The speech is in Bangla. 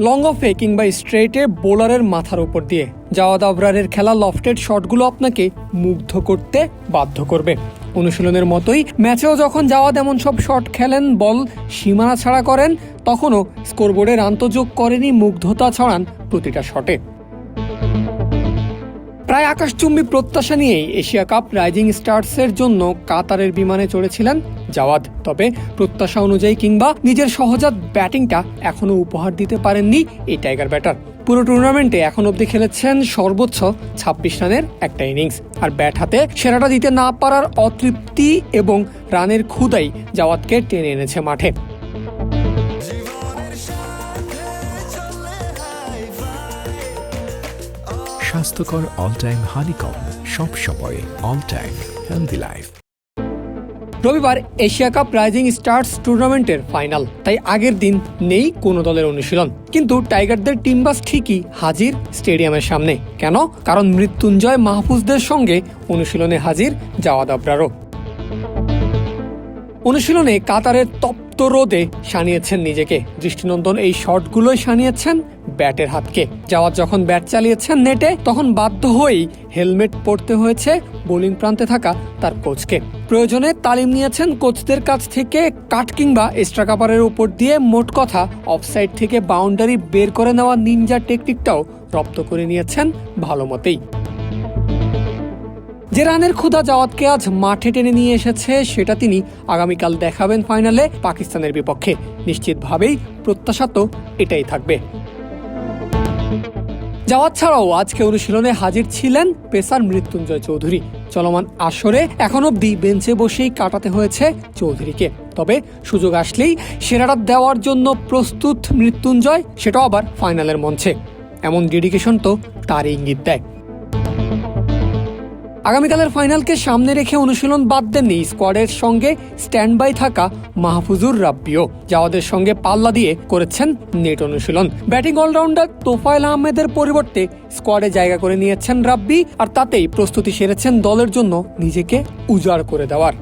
লং অফে কিংবা স্ট্রেটে বোলারের মাথার উপর দিয়ে। জাওয়াদ আবরারের খেলা লফটেড শটগুলো আপনাকে মুগ্ধ করতে বাধ্য করবে। অনুশীলনের মতোই ম্যাচেও যখন জাওয়াদ এমন সব শট খেলেন, বল সীমানা ছাড়া করেন, তখনও স্কোরবোর্ডে রান্তযোগ করেনি, মুগ্ধতা ছড়ান প্রতিটা শটে। প্রায় আকাশচুম্বী প্রত্যাশা নিয়েই এশিয়া কাপ রাইজিং স্টার্সের জন্য কাতারের বিমানে চড়েছিলেন জাওয়াদ। তবে প্রত্যাশা অনুযায়ী কিংবা নিজের সহজাত ব্যাটিংটা এখনও উপহার দিতে পারেননি এই টাইগার ব্যাটার। পুরো টুর্নামেন্টে এখন অবধি খেলেছেন সর্বোচ্চ ছাব্বিশ রানের একটা ইনিংস। আর ব্যাট হাতে সেরাটা দিতে না পারার অতৃপ্তি এবং রানের ক্ষুদাই জাওয়াদকে টেনে এনেছে মাঠে। স্বাস্থ্যকর অল টাইম হানিকম সব সময় অল টাইম হেলদি লাইফ রবিবার এশিয়া কাপ রাইজিং স্টার্স টুর্নামেন্টের ফাইনাল তাই আগের দিন নেই কোনো দলের অনুশীলন। কিন্তু টাইগারদের টিম বাস ঠিকই হাজির স্টেডিয়ামের সামনে। কেন? কারণ মৃত্যুঞ্জয় মাহফুজদের সঙ্গে অনুশীলনে হাজির জাওয়াদ আবরারও। অনুশীলনে কাতারের তপ্ত রোদে সানিয়েছেন নিজেকে। দৃষ্টিনন্দন এই শটগুলোই সানিয়েছেন ব্যাটের হাতকে। জাওয়াদ যখন ব্যাট চালিয়েছেন নেটে, তখন বাধ্য হয়েই হেলমেট পরতে হয়েছে বোলিং প্রান্তে থাকা তার কোচকে। প্রয়োজনে তালিম নিয়েছেন কোচদের কাছ থেকে কাট কিংবা এক্সট্রা কাপারের উপর দিয়ে মোট কথা অফসাইড থেকে বাউন্ডারি বের করে নেওয়া নিনজা টেকনিকটাও রপ্ত করে নিয়েছেন ভালো মতেই। যে রানের ক্ষুধা জাওয়াতকে আজ মাঠে টেনে নিয়ে এসেছে, সেটা তিনি আগামীকাল দেখাবেন ফাইনালে পাকিস্তানের বিপক্ষে। নিশ্চিতভাবেই প্রত্যাশা তো এটাই থাকবে। জাওয়াত ছাড়াও আজকে অনুশীলনে হাজির ছিলেন পেসার মৃত্যুঞ্জয় চৌধুরী। চলমান আসরে এখন অব্দি বেঞ্চে বসেই কাটাতে হয়েছে চৌধুরীকে। তবে সুযোগ আসলেই সেরাটা দেওয়ার জন্য প্রস্তুত মৃত্যুঞ্জয়, সেটাও আবার ফাইনালের মঞ্চে। এমন ডেডিকেশন তো তার ইঙ্গিত দেয়। আগামীকালের ফাইনালকে সামনে রেখে অনুশীলন বাদ দেননি স্কোয়াডের সঙ্গে স্ট্যান্ড বাই থাকা মাহফুজুর রাব্বিও জাওয়াদের সঙ্গে পাল্লা দিয়ে করেছেন নেট অনুশীলন। ব্যাটিং অলরাউন্ডার তোফায়েল আহমেদের পরিবর্তে স্কোয়াডে জায়গা করে নিয়েছেন রাব্বি, আর তাতেই প্রস্তুতি সেরেছেন দলের জন্য নিজেকে উজাড় করে দেওয়ার।